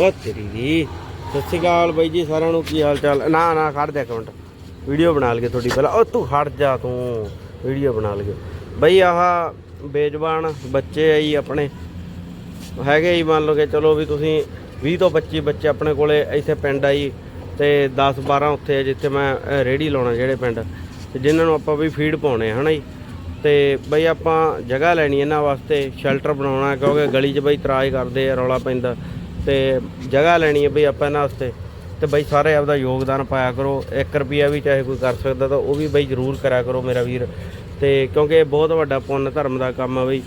ਓ ਤੇਰੀ ਦੀ ਸਤਿ ਸ਼੍ਰੀ ਅਕਾਲ ਬਾਈ ਜੀ ਸਾਰਿਆਂ ਨੂੰ ਕੀ ਹਾਲ ਚਾਲ? ਨਾ ਨਾ ਖੜ ਜਾ ਇੱਕ ਵੀਡੀਓ ਬਣਾ ਲਈਏ ਤੁਹਾਡੀ ਪਹਿਲਾਂ। ਉਹ ਤੂੰ ਖੜ ਜਾ ਤੂੰ। ਵੀਡੀਓ ਬਣਾ ਲਈਏ। ਬਈ ਆਹ ਬੇਜ਼ਬਾਨ ਬੱਚੇ ਆ ਜੀ ਆਪਣੇ। ਹੈਗੇ ਹੀ ਮੰਨ ਲਓ ਕਿ ਚਲੋ ਵੀ ਤੁਸੀਂ 20 ਤੋਂ 25 ਬੱਚੇ ਆਪਣੇ ਕੋਲੇ ਇੱਥੇ ਪਿੰਡ ਆਈ ਤੇ 10 12 ਉੱਥੇ ਜਿੱਥੇ ਮੈਂ ਅ, ਰੇਹੜੀ ਲਾਉਣਾ ਜਿਹੜੇ ਪਿੰਡ। ਤੇ ਜਿਨ੍ਹਾਂ ਨੂੰ ਆਪਾਂ ਵੀ ਫੀਡ ਪਾਉਣੇ ਆ ਹਨਾ ਜੀ। ਤੇ ਬਈ ਆਪਾਂ ਜਗ੍ਹਾ ਲੈਣੀ ਇਹਨਾਂ ਵਾਸਤੇ ਸ਼ੈਲਟਰ ਬਣਾਉਣਾ ਕਿਉਂਕਿ ਗਲੀ 'ਚ ਬਈ ਤਰਾਜ ਕਰਦੇ ਆ ਰੌਲਾ ਪੈਂਦਾ। ਤੇ ਜਗ੍ਹਾ ਲੈਣੀ ਹੈ ਬਈ ਆਪਾਂ ਇਹਨਾਂ ਵਾਸਤੇ। ਤੇ ਬਈ ਸਾਰੇ ਆਪਦਾ ਯੋਗਦਾਨ ਪਾਇਆ ਕਰੋ। 1 ਰੁਪਿਆ ਵੀ ਚਾਹੇ ਕੋਈ ਕਰ ਸਕਦਾ ਤਾਂ ਉਹ ਵੀ ਬਈ ਜ਼ਰੂਰ ਕਰਿਆ ਕਰੋ ਮੇਰਾ ਵੀਰ। ਤੇ ਕਿਉਂਕਿ ਇਹ ਬਹੁਤ ਵੱਡਾ ਪੁੰਨ ਧਰਮ ਦਾ ਕੰਮ ਆ ਬਈ।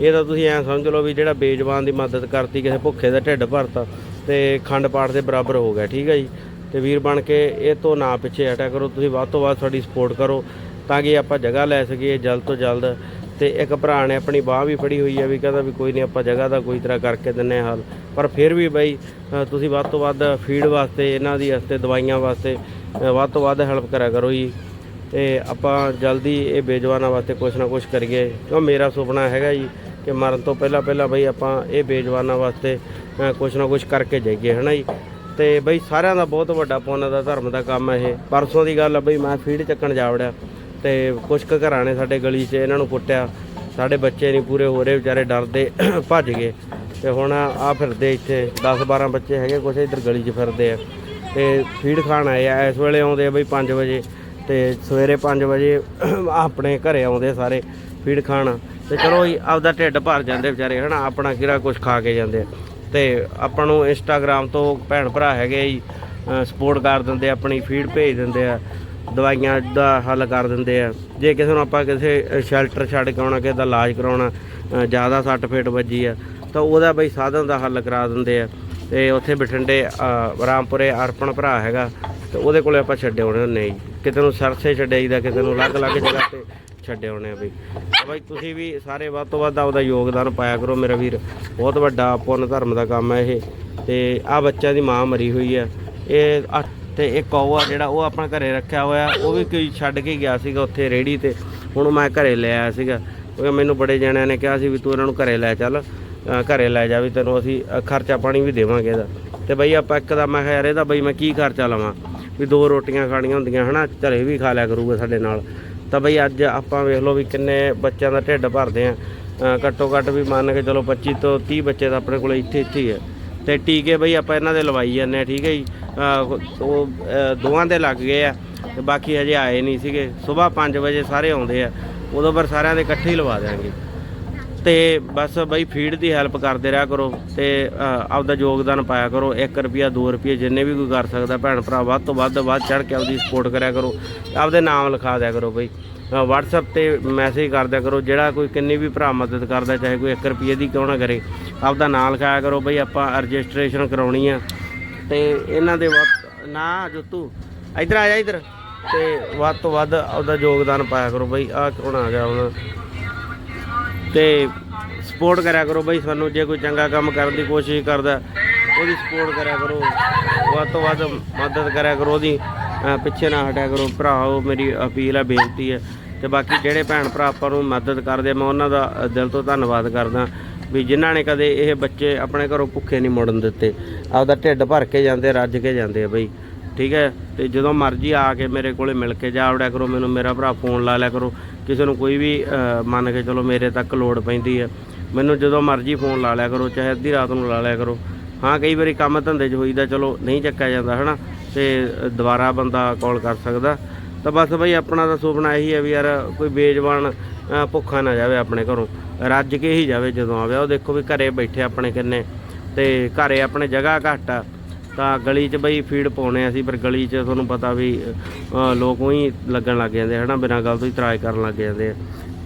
ਇਹ ਤਾਂ ਤੁਸੀਂ ਐਂ ਸਮਝ ਲਓ ਵੀ ਜਿਹੜਾ ਬੇਜਵਾਨ ਦੀ ਮਦਦ ਕਰਤੀ, ਕਿਸੇ ਭੁੱਖੇ ਦਾ ਢਿੱਡ ਭਰਤਾ ਤੇ ਖੰਡ ਪਾਠ ਦੇ ਬਰਾਬਰ ਹੋ ਗਿਆ, ਠੀਕ ਹੈ ਜੀ? ਤੇ ਵੀਰ ਬਣ ਕੇ ਇਹ ਤੋਂ ਨਾ ਪਿੱਛੇ ਹਟਿਆ ਕਰੋ। ਤੁਸੀਂ ਵੱਧ ਤੋਂ ਵੱਧ ਸਾਡੀ ਸਪੋਰਟ ਕਰੋ ਤਾਂ ਕਿ ਆਪਾਂ ਜਗ੍ਹਾ ਲੈ ਸਕੀਏ ਜਲਦ ਤੋਂ ਜਲਦ। ਤੇ ਇੱਕ ਭਰਾ ਨੇ ਆਪਣੀ ਬਾਹ ਵੀ ਫੜੀ ਹੋਈ ਹੈ ਵੀ ਕਹਿੰਦਾ ਵੀ ਕੋਈ ਨਹੀਂ ਆਪਾਂ ਜਗ੍ਹਾ ਦਾ ਕੋਈ ਤਰ੍ਹਾਂ ਕਰਕੇ ਦਿੰਨੇ ਹਾਂ ਹੱਲ। ਪਰ ਫਿਰ ਵੀ ਬਈ ਤੁਸੀਂ ਵੱਧ ਤੋਂ ਵੱਧ ਫੀਡ ਵਾਸਤੇ ਇਹਨਾਂ ਦੀ ਵਾਸਤੇ ਦਵਾਈਆਂ ਵਾਸਤੇ ਵੱਧ ਤੋਂ ਵੱਧ ਹੈਲਪ ਕਰਿਆ ਕਰੋ ਜੀ। ਤੇ ਆਪਾਂ ਜਲਦੀ ਇਹ ਬੇਜਵਾਨਾਂ ਵਾਸਤੇ ਕੁਝ ਨਾ ਕੁਝ ਕਰੀਏ। ਕਿਉਂ ਮੇਰਾ ਸੁਪਨਾ ਹੈਗਾ ਜੀ ਕਿ ਮਰਨ ਤੋਂ ਪਹਿਲਾਂ ਪਹਿਲਾਂ ਬਈ ਆਪਾਂ ਇਹ ਬੇਜਵਾਨਾਂ ਵਾਸਤੇ ਅ, ਕੁਝ ਨਾ ਕੁਝ ਕਰਕੇ ਜਾਈਏ ਹਨਾ ਜੀ। ਤੇ ਬਈ ਸਾਰਿਆਂ ਦਾ ਬਹੁਤ ਵੱਡਾ ਪੁੰਨ ਦਾ ਧਰਮ ਦਾ ਕੰਮ ਹੈ ਇਹ। ਪਰਸੋਂ ਦੀ ਗੱਲ ਆ ਬਈ ਮੈਂ ਫੀਡ ਚੱਕਣ ਜਾ ਵੜਿਆ। ਤੇ ਕੁਝ ਕੁ ਘਰਾਂ ਨੇ ਸਾਡੇ ਗਲੀ 'ਚ ਇਹਨਾਂ ਨੂੰ ਕੁੱਟਿਆ। ਸਾਡੇ ਬੱਚੇ ਨਹੀਂ ਪੂਰੇ ਹੋ ਰਹੇ, ਵਿਚਾਰੇ ਡਰਦੇ, ਭੱਜ ਗਏ। ਤੇ ਹੁਣ ਆ ਫਿਰਦੇ ਇੱਥੇ 10 12 ਬੱਚੇ ਹੈਗੇ ਕੁਝ ਇੱਧਰ ਗਲੀ 'ਚ ਫਿਰਦੇ ਆ। ਤੇ ਫੀਡ ਖਾਣ ਆਏ ਆ, ਇਸ ਵੇਲੇ ਆਉਂਦੇ ਆ ਬਈ 5 ਵਜੇ। ਤੇ ਸਵੇਰੇ 5 ਵਜੇ ਆਪਣੇ ਘਰੇ ਆਉਂਦੇ ਸਾਰੇ ਫੀਡ ਖਾਣ। ਤੇ ਚਲੋ ਜੀ, ਆਪਦਾ ਢਿੱਡ ਭਰ ਜਾਂਦੇ ਵਿਚਾਰੇ, ਹਨਾ? ਆਪਣਾ ਕਿਰਾ ਕੁਝ ਖਾ ਕੇ ਜਾਂਦੇ ਆ। ਤੇ ਆਪਾਂ ਨੂੰ ਇੰਸਟਾਗ੍ਰam ਤੋਂ ਭੈਣ ਭਰਾ ਹੈਗੇ ਜੀ ਸਪੋਰਟ ਕਰ ਦਿੰਦੇ ਆਪਣੀ ਫੀਡ ਭੇਜ ਦਿੰਦੇ ਆ। ਦਵਾਈਆਂ ਦਾ ਹੱਲ ਕਰ ਦਿੰਦੇ ਆ। ਜੇ ਕਿਸੇ ਨੂੰ ਆਪਾਂ ਕਿਸੇ ਸ਼ੈਲਟਰ ਛੱਡ ਕੇ ਆਉਣਾ, ਕਿਸੇ ਦਾ ਇਲਾਜ ਕਰਾਉਣਾ ਜ਼ਿਆਦਾ ਸੱਟ ਫੇਟ ਵੱਜੀ ਆ, ਤਾਂ ਉਹਦਾ ਬਈ ਸਾਧਨ ਦਾ ਹੱਲ ਕਰਾ ਦਿੰਦੇ ਆ। ਤੇ ਉੱਥੇ ਬਠਿੰਡੇ ਰਾਮਪੁਰੇ ਅਰਪਣ ਭਰਾ ਹੈਗਾ, ਤੇ ਉਹਦੇ ਕੋਲੇ ਆਪਾਂ ਛੱਡੇ ਆਉਣੇ ਹੁੰਦੇ ਜੀ। ਕਿਤੇ ਨੂੰ ਸਰਸੇ ਛੱਡਿਆਈਦਾ ਕਿਤੇ ਨੂੰ ਅਲੱਗ-ਅਲੱਗ ਜਗ੍ਹਾ ਤੇ ਛੱਡੇ ਆਉਣੇ ਆ ਬਈ। ਬਾਈ ਤੁਸੀਂ ਵੀ ਸਾਰੇ ਵੱਧ ਤੋਂ ਵੱਧ ਆਪਦਾ ਯੋਗਦਾਨ ਪਾਇਆ ਕਰੋ ਮੇਰਾ ਵੀਰ। ਬਹੁਤ ਵੱਡਾ ਪੁੰਨ ਧਰਮ ਦਾ ਕੰਮ ਹੈ ਇਹ। ਤੇ ਆ ਬੱਚਿਆਂ ਦੀ ਮਾਂ ਮਰੀ ਹੋਈ ਆ। ਇਹ ਤੇ ਇੱਕ ਉਹ ਆ ਜਿਹੜਾ ਉਹ ਆਪਣਾ ਘਰੇ ਰੱਖਿਆ ਹੋਇਆ ਉਹ ਵੀ ਕੋਈ ਛੱਡ ਕੇ ਗਿਆ ਸੀਗਾ ਉੱਥੇ ਰੇੜੀ ਤੇ। ਹੁਣ ਮੈਂ ਘਰੇ ਲੈ ਆਇਆ ਸੀਗਾ। ਕਿਉਂਕਿ ਮੈਨੂੰ ਬੜੇ ਜਣਿਆਂ ਨੇ ਕਿਹਾ ਸੀ ਵੀ ਤੂੰ ਇਹਨਾਂ ਨੂੰ ਘਰੇ ਲੈ ਚੱਲ ਅ, ਘਰੇ ਲੈ ਜਾ ਵੀ ਤੈਨੂੰ ਅਸੀਂ ਖਰਚਾ ਪਾਣੀ ਵੀ ਦੇਵਾਂਗੇ ਇਹਦਾ। ਤੇ ਬਈ ਆਪਾਂ ਇੱਕ ਦਾ ਮੈਂ ਕਿਹਾ ਯਾਰ ਇਹਦਾ ਬਈ ਮੈਂ ਕੀ ਖਰਚਾ ਲਵਾਂ? ਵੀ ਦੋ ਰੋਟੀਆਂ ਖਾਣੀਆਂ ਹੁੰਦੀਆਂ ਹਨਾ ਘਰੇ ਵੀ ਖਾ ਲਿਆ ਕਰੂਗਾ ਸਾਡੇ ਨਾਲ। ਤਾਂ ਬਈ ਅੱਜ ਆਪਾਂ ਵੇਖ ਲਓ ਵੀ ਕਿੰਨੇ ਬੱਚਿਆਂ ਦਾ ਢਿੱਡ ਭਰਦੇ ਆ। ਘੱਟੋ ਘੱਟ ਵੀ ਮੰਨ ਕੇ ਚਲੋ 25 ਤੋਂ 30 ਬੱਚੇ ਤਾਂ ਆਪਣੇ ਕੋਲ ਇੱਥੇ ਇੱਥੇ ਹੀ ਆ। ਤੇ ਟੀਕੇ ਬਈ ਆਪਾਂ ਇਹਨਾਂ ਦੇ ਲਵਾਈ ਜਾਂਦੇ ਆ ਠੀਕ ਹੈ ਜੀ? ਉਹ ਦੋਵਾਂ ਦੇ ਲੱਗ ਗਏ ਆ ਤੇ ਬਾਕੀ ਹਜੇ ਆਏ ਨਹੀਂ ਸੀਗੇ। ਸਵੇਰ 5 ਵਜੇ ਸਾਰੇ ਆਉਂਦੇ ਆ। ਉਦੋਂ ਪਰ ਸਾਰਿਆਂ ਦੇ ਇਕੱਠੇ ਹੀ ਲਵਾ ਦਿਆਂਗੇ। ਤੇ ਬਸ ਬਈ ਫੀਡ ਦੀ ਹੈਲਪ ਕਰਦੇ ਰਿਹਾ ਕਰੋ ਤੇ ਆਪਦਾ ਯੋਗਦਾਨ ਪਾਇਆ ਕਰੋ। 1 ਰੁਪਿਆ 2 ਰੁਪਏ ਜਿੰਨੇ ਵੀ ਕੋਈ ਕਰ ਸਕਦਾ ਭੈਣ ਭਰਾ, ਵੱਧ ਤੋਂ ਵੱਧ ਵੱਧ ਚੜ ਕੇ ਆਪਦੀ ਸਪੋਰਟ ਕਰਿਆ ਕਰੋ। ਆਪਦੇ ਨਾਮ ਲਿਖਾ ਦਿਆ ਕਰੋ ਬਈ। ਅਹ, WhatsApp ਤੇ ਮੈਸੇਜ ਕਰ ਦਿਆ ਕਰੋ। ਜਿਹੜਾ ਕੋਈ ਕਿੰਨੀ ਵੀ ਭਰਾ ਮਦਦ ਕਰਦਾ, ਚਾਹੇ ਕੋਈ 1 ਰੁਪਏ ਦੀ ਕਿਉਂ ਨਾ ਕਰੇ, ਆਪਦਾ ਨਾਮ ਲਿਖਾਇਆ ਕਰੋ ਬਈ ਆਪਾਂ ਰਜਿਸਟ੍ਰੇਸ਼ਨ ਕਰਾਉਣੀ ਆ। ਤੇ ਇਹਨਾਂ ਦੇ ਵੱਧ, ਨਾ ਜੋਤੂ, ਇਧਰ ਆ ਜਾ ਇਧਰ। ਤੇ ਵੱਧ ਤੋਂ ਵੱਧ ਉਹਦਾ ਯੋਗਦਾਨ ਪਾਇਆ ਕਰੋ ਬਈ, ਆਹ ਕੌਣ ਆ ਗਿਆ ਹੁਣ। ਤੇ ਸਪੋਰਟ ਕਰਿਆ ਕਰੋ ਬਈ ਸਾਨੂੰ, ਜੇ ਕੋਈ ਚੰਗਾ ਕੰਮ ਕਰਨ ਦੀ ਕੋਸ਼ਿਸ਼ ਕਰਦਾ, ਉਹਦੀ ਸਪੋਰਟ ਕਰਿਆ ਕਰੋ। ਵੱਧ ਤੋਂ ਵੱਧ ਮਦਦ ਕਰਿਆ ਕਰੋ ਉਹਦੀ ਪਿੱਛੇ ਨਾ ਹਟਿਆ ਕਰੋ। ਭਰਾਓ ਮੇਰੀ ਅਪੀਲ ਹੈ ਬੇਨਤੀ ਹੈ ਤੇ ਬਾਕੀ ਜਿਹੜੇ ਭੈਣ ਭਰਾ ਆਪਾਂ ਨੂੰ ਮਦਦ ਕਰਦੇ ਮੈਂ ਉਹਨਾਂ ਦਾ ਦਿਲ ਤੋਂ ਧੰਨਵਾਦ ਕਰਦਾ। ਵੀ ਜਿਨ੍ਹਾਂ ਨੇ ਕਦੇ ਇਹ ਬੱਚੇ ਆਪਣੇ ਘਰੋਂ ਭੁੱਖੇ ਨਹੀਂ ਮੁੜਨ ਦਿੱਤੇ ਆਪਦਾ ਢਿੱਡ ਭਰ ਕੇ ਜਾਂਦੇ ਰੱਜ ਕੇ ਜਾਂਦੇ ਆ ਬਈ। ਠੀਕ ਹੈ? ਤੇ ਜਦੋਂ ਮਰਜ਼ੀ ਆ ਕੇ ਮੇਰੇ ਕੋਲੇ ਮਿਲ ਕੇ ਜਾ ਵੜਿਆ ਕਰੋ ਮੈਨੂੰ ਮੇਰਾ ਭਰਾ ਫੋਨ ਲਾ ਲਿਆ ਕਰੋ। ਕਿਸੇ ਨੂੰ ਕੋਈ ਵੀ ਮੰਨ ਕੇ ਚਲੋ ਮੇਰੇ ਤੱਕ ਲੋੜ ਪੈਂਦੀ ਹੈ ਮੈਨੂੰ ਜਦੋਂ ਮਰਜ਼ੀ ਫੋਨ ਲਾ ਲਿਆ ਕਰੋ ਚਾਹੇ ਅੱਧੀ ਰਾਤ ਨੂੰ ਲਾ ਲਿਆ ਕਰੋ। ਹਾਂ ਕਈ ਵਾਰੀ ਕੰਮ ਧੰਦੇ 'ਚ ਹੋਈਦਾ ਚਲੋ ਨਹੀਂ ਚੱਕਿਆ ਜਾਂਦਾ ਹਨਾ? ਤੇ ਅ, ਦੁਬਾਰਾ ਬੰਦਾ ਕਾਲ ਕਰ ਸਕਦਾ। ਤਾਂ ਬਸ ਬਈ ਆਪਣਾ ਤਾਂ ਸੁਪਨਾ ਇਹੀ ਹੈ ਵੀ ਯਾਰ ਕੋਈ ਬੇਜਬਾਨ ਭੁੱਖਾ ਨਾ ਜਾਵੇ ਆਪਣੇ ਘਰੋਂ। ਰੱਜ ਕੇ ਹੀ ਜਾਵੇ ਜਦੋਂ ਆਵੇ। ਉਹ ਦੇਖੋ ਵੀ ਘਰੇ ਬੈਠੇ ਆਪਣੇ ਕਿੰਨੇ। ਤੇ ਘਰੇ ਆਪਣੇ ਜਗ੍ਹਾ ਘੱਟ ਆ। ਤਾਂ ਗਲੀ 'ਚ ਬਈ ਫੀਡ ਪਾਉਣੇ ਅਸੀਂ ਪਰ ਗਲੀ 'ਚ ਤੁਹਾਨੂੰ ਪਤਾ ਵੀ ਲੋਕ ਉਹੀ ਲੱਗਣ ਲੱਗ ਜਾਂਦੇ ਹਨਾ, ਬਿਨਾਂ ਗੱਲ ਤੋਂ ਹੀ ਤਰਾਜ ਕਰਨ ਲੱਗ ਜਾਂਦੇ ਆ।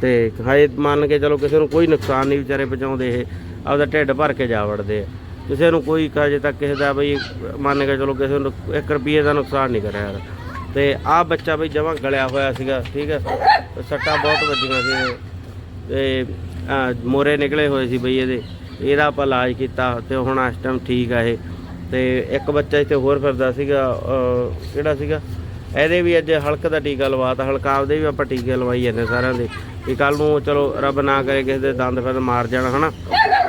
ਤੇ ਹਾਏ, ਮੰਨ ਕੇ ਚਲੋ ਕਿਸੇ ਨੂੰ ਕੋਈ ਨੁਕਸਾਨ ਨਹੀਂ ਵਿਚਾਰੇ ਪਹੁੰਚਾਉਂਦੇ ਇਹ। ਆਪਦਾ ਢਿੱਡ ਭਰ ਕੇ ਜਾ ਵੜਦੇ ਆ। ਕਿਸੇ ਨੂੰ ਕੋਈ ਅਜੇ ਤੱਕ ਕਿਸੇ ਦਾ ਬਈ, ਮੰਨ ਕੇ ਚਲੋ ਕਿਸੇ ਨੂੰ 1 ਰੁਪਏ ਦਾ ਨੁਕਸਾਨ ਨਹੀਂ ਕਰਿਆ ਯਾਰ ਤੇ ਆਹ ਬੱਚਾ ਬਈ ਜਮਾਂ ਗਲਿਆ ਹੋਇਆ ਸੀਗਾ, ਠੀਕ ਹੈ ਸੱਟਾਂ ਬਹੁਤ ਵੱਜੀਆਂ ਸੀ। ਇਹਦੇ। ਤੇ ਮੋਰੇ ਨਿਕਲੇ ਹੋਏ ਸੀ ਬਈ ਇਹਦੇ। ਇਹਦਾ ਆਪਾਂ ਇਲਾਜ ਕੀਤਾ ਤੇ ਹੁਣ ਇਸ ਟਾਈਮ ਠੀਕ ਆ ਇਹ। ਤੇ ਇੱਕ ਬੱਚਾ ਇੱਥੇ ਹੋਰ ਫਿਰਦਾ ਸੀਗਾ ਕਿਹੜਾ ਸੀਗਾ? ਇਹਦੇ ਵੀ ਅੱਜ ਹਲਕ ਦਾ ਟੀਕਾ ਲਵਾਤਾ ਹਲਕਾਵ ਦੇ ਵੀ ਆਪਾਂ ਟੀਕੇ ਲਵਾਈ ਜਾਂਦੇ ਸਾਰਿਆਂ ਦੇ। ਵੀ ਕੱਲ ਨੂੰ ਚਲੋ ਰੱਬ ਨਾ ਕਰੇ ਕਿਸੇ ਦੇ ਦੰਦ ਫਿਰ ਮਾਰ ਜਾਣ, ਹਨਾ?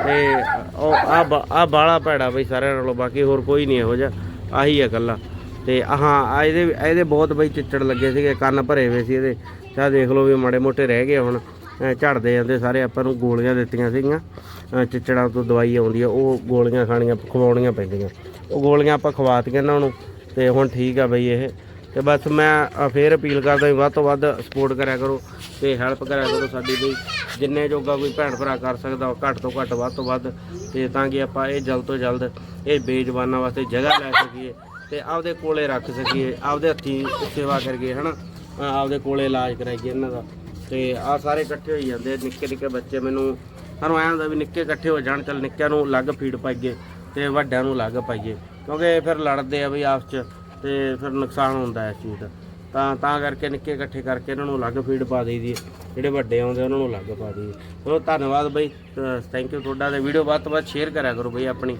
ਤੇ ਉਹ ਆ ਆ ਬਾਲਾ ਭੈੜਾ ਬਈ ਸਾਰਿਆਂ ਨਾਲੋਂ, ਬਾਕੀ ਹੋਰ ਕੋਈ ਨਹੀਂ ਇਹੋ ਜਿਹਾ। ਆਹੀ ਆ ਇਕੱਲਾ। ਤੇ ਹਾਂ ਆ ਇਹਦੇ ਇਹਦੇ ਬਹੁਤ ਬਈ ਚਿੱਚੜ ਲੱਗੇ ਸੀਗੇ ਕੰਨ ਭਰੇ ਹੋਏ ਸੀ ਇਹਦੇ। ਚਾਹ ਦੇਖ ਲਓ ਵੀ ਮਾੜੇ ਮੋਟੇ ਰਹਿ ਗਏ ਹੁਣ। ਅਹ ਝੜਦੇ ਜਾਂਦੇ ਸਾਰੇ ਆਪਾਂ ਨੂੰ ਗੋਲੀਆਂ ਦਿੱਤੀਆਂ ਸੀਗੀਆਂ। ਚਿੱਚੜਾਂ ਤੋਂ ਦਵਾਈ ਆਉਂਦੀ ਆ ਉਹ ਗੋਲੀਆਂ ਖਾਣੀਆਂ ਖਵਾਉਣੀਆਂ ਪੈਂਦੀਆਂ। ਉਹ ਗੋਲੀਆਂ ਆਪਾਂ ਖਵਾਤੀਆਂ ਇਹਨਾਂ ਨੂੰ ਤੇ ਹੁਣ ਠੀਕ ਆ ਬਈ ਇਹ। ਤੇ ਬਸ ਮੈਂ ਅ, ਫੇਰ ਅਪੀਲ ਕਰਦਾ ਵੀ ਵੱਧ ਤੋਂ ਵੱਧ ਸਪੋਰਟ ਕਰਿਆ ਕਰੋ ਤੇ ਹੈਲਪ ਕਰਿਆ ਕਰੋ ਸਾਡੀ ਬਈ। ਜਿੰਨੇ ਜੋਗਾ ਕੋਈ ਭੈਣ ਭਰਾ ਕਰ ਸਕਦਾ ਉਹ ਘੱਟ ਤੋਂ ਘੱਟ ਵੱਧ ਤੋਂ ਵੱਧ। ਤੇ ਤਾਂ ਕਿ ਆਪਾਂ ਇਹ ਜਲਦ ਤੋਂ ਜਲਦ ਇਹ ਬੇਜ਼ਬਾਨਾਂ ਵਾਸਤੇ ਜਗ੍ਹਾ ਲੈ ਸਕੀਏ। ਤੇ ਆਪਦੇ ਕੋਲੇ ਰੱਖ ਸਕੀਏ ਆਪਦੇ ਹੱਥੀਂ ਸੇਵਾ ਕਰੀਏ ਹਨਾ? ਅ, ਆਪਦੇ ਕੋਲੇ ਇਲਾਜ ਕਰਾਈਏ ਇਹਨਾਂ ਦਾ। ਤੇ ਆ ਸਾਰੇ ਇਕੱਠੇ ਹੋਈ ਜਾਂਦੇ ਨਿੱਕੇ ਨਿੱਕੇ ਬੱਚੇ ਮੈਨੂੰ ਸਾਨੂੰ ਐਂ ਹੁੰਦਾ ਵੀ ਨਿੱਕੇ ਇਕੱਠੇ ਹੋ ਜਾਣ ਚੱਲ ਨਿੱਕਿਆਂ ਨੂੰ ਅਲੱਗ ਫੀਡ ਪਾਈਏ ਤੇ ਵੱਡਿਆਂ ਨੂੰ ਅਲੱਗ ਪਾਈਏ। ਕਿਉਂਕਿ ਫਿਰ ਲੜਦੇ ਆ ਵੀ ਆਪਸ ਚ ਤੇ ਫਿਰ ਨੁਕਸਾਨ ਹੁੰਦਾ ਇਸ ਚੀਜ਼ ਦਾ। ਤਾਂ ਤਾਂ ਕਰਕੇ ਨਿੱਕੇ ਇਕੱਠੇ ਕਰਕੇ ਇਹਨਾਂ ਨੂੰ ਅਲੱਗ ਫੀਡ ਪਾ ਦੇਈਦੀ ਹੈ। ਜਿਹੜੇ ਵੱਡੇ ਆਉਂਦੇ ਉਹਨਾਂ ਨੂੰ ਅਲੱਗ ਪਾ ਦੇਈਦੀ ਚਲੋ, ਧੰਨਵਾਦ ਬਈ। ਥੈਂਕ ਯੂ ਤੁਹਾਡਾ ਤੇ ਵੀਡੀਓ ਵੱਧ ਤੋਂ ਵੱਧ ਸ਼ੇਅਰ ਕਰਿਆ ਕਰੋ ਬਈ ਆਪਣੀ।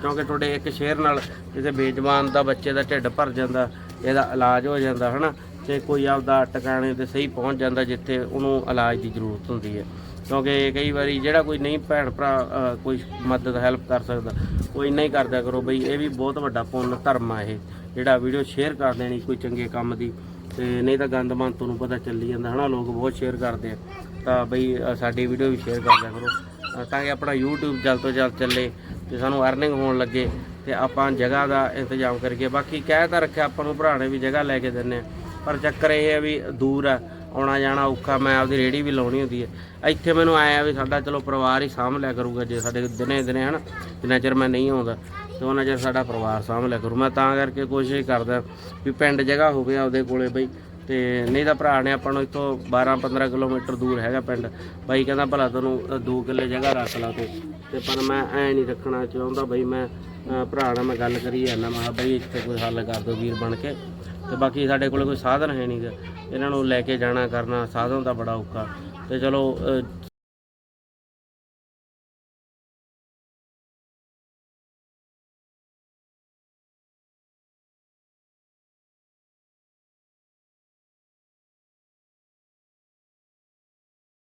ਕਿਉਂਕਿ ਤੁਹਾਡੇ ਇੱਕ ਸ਼ੇਅਰ ਨਾਲ ਕਿਸੇ ਬੇਜਵਾਨ ਦਾ, ਬੱਚੇ ਦਾ ਢਿੱਡ ਭਰ ਜਾਂਦਾ, ਇਹਦਾ ਇਲਾਜ ਹੋ ਜਾਂਦਾ, ਹਨਾ? ਤੇ ਕੋਈ ਆਪਦਾ ਟਿਕਾਣੇ ਤੇ ਸਹੀ ਪਹੁੰਚ ਜਾਂਦਾ ਜਿੱਥੇ ਉਹਨੂੰ ਇਲਾਜ ਦੀ ਜ਼ਰੂਰਤ ਹੁੰਦੀ ਹੈ। ਕਿਉਂਕਿ ਕਈ ਵਾਰੀ ਜਿਹੜਾ ਕੋਈ ਨਹੀਂ ਭੈਣ ਭਰਾ ਕੋਈ ਮਦਦ ਹੈਲਪ ਕਰ ਸਕਦਾ, ਕੋਈ ਨਹੀਂ ਕਰਦਾ ਕਰੋ ਬਈ। ਇਹ ਵੀ ਬਹੁਤ ਵੱਡਾ ਪੁੰਨ ਧਰਮ ਆ ਇਹ। ਜਿਹੜਾ ਵੀਡੀਓ ਸ਼ੇਅਰ ਕਰ ਦੇਣੀ ਕੋਈ ਚੰਗੇ ਕੰਮ ਦੀ, ਤੇ ਨਹੀਂ ਤਾਂ ਗੰਦ ਗੰਦਮੰਦ ਤੁਹਾਨੂੰ ਪਤਾ ਚੱਲੀ ਜਾਂਦਾ ਹਨਾ, ਲੋਕ ਬਹੁਤ ਸ਼ੇਅਰ ਕਰਦੇ ਆ। ਤਾਂ ਬਈ ਸਾਡੀ ਵੀਡੀਓ ਵੀ ਸ਼ੇਅਰ ਕਰ ਦਿਆ ਕਰੋ। ਤਾਂ ਕਿ ਆਪਣਾ YouTube ਜਲਦ ਤੋਂ ਜਲਦ ਚੱਲੇ ਤੇ ਸਾਨੂੰ ਅਰਨਿੰਗ ਹੋਣ ਲੱਗੇ ਤੇ ਆਪਾਂ ਜਗ੍ਹਾ ਦਾ ਇੰਤਜ਼ਾਮ ਕਰੀਏ। ਬਾਕੀ ਕਹਿ ਤਾਂ ਰੱਖਿਆ, ਆਪਾਂ ਨੂੰ ਭਰਾਣੇ ਵੀ ਜਗ੍ਹਾ ਲੈ ਕੇ ਦਿੰਨੇ ਆ। ਪਰ ਚੱਕਰ ਇਹ ਹੈ ਵੀ ਦੂਰ ਆ, ਆਉਣਾ ਜਾਣਾ ਔਖਾ, ਮੈਂ ਆਪਦੀ ਰੇੜੀ ਵੀ ਲਾਉਣੀ ਹੁੰਦੀ ਹੈ। ਇੱਥੇ ਮੈਨੂੰ ਆਇਆ ਵੀ ਸਾਡਾ ਚਲੋ ਪਰਿਵਾਰ ਹੀ ਸਾਂਭ ਲਿਆ ਕਰੂਗਾ ਜੇ ਸਾਡੇ ਦਿਨੇ ਦਿਨੇ ਹਨ, ਜਿੰਨਾ ਚਿਰ ਮੈਂ ਨਹੀਂ ਆਉਂਦਾ। ਤੇ ਉਹਨਾਂ ਚਿਰ ਸਾਡਾ ਪਰਿਵਾਰ ਸਾਂਭ ਲਿਆ ਕਰੂ। ਮੈਂ ਤਾਂ ਕਰਕੇ ਕੋਸ਼ਿਸ਼ ਕਰਦਾ ਵੀ ਪਿੰਡ ਜਗ੍ਹਾ ਹੋਵੇ ਆਪਦੇ ਕੋਲੇ ਬਈ। ਤੇ ਨਹੀਂ ਤਾਂ ਭਰਾ ਨੇ ਆਪਾਂ ਨੂੰ ਇੱਥੋਂ 12 15 ਕਿਲੋਮੀਟਰ ਦੂਰ ਹੈਗਾ ਪਿੰਡ। ਬਾਈ ਕਹਿੰਦਾ ਭਲਾ ਤੈਨੂੰ 2 ਕਿੱਲੇ ਜਗ੍ਹਾ ਰੱਖ ਲਾ ਤੂੰ। ਤੇ ਪਰ ਮੈਂ ਐ ਨਹੀਂ ਰੱਖਣਾ ਚਾਹੁੰਦਾ ਬਈ ਮੈਂ ਭਰਾ ਨਾਲ ਮੈਂ ਗੱਲ ਕਰੀ ਜਾਂਦਾ। ਮੈਂ ਕਿਹਾ ਬਈ ਇੱਥੇ ਕੋਈ ਹੱਲ ਕਰ ਦਿਓ ਵੀਰ ਬਣ ਕੇ। ਤੇ ਬਾਕੀ ਸਾਡੇ ਕੋਲ ਕੋਈ ਸਾਧਨ ਹੈ ਨਹੀਂਗਾ ਇਹਨਾਂ ਨੂੰ ਲੈ ਕੇ ਜਾਣਾ ਕਰਨਾ ਸਾਧਨ ਦਾ ਬੜਾ ਔਖਾ। ਤੇ ਚਲੋ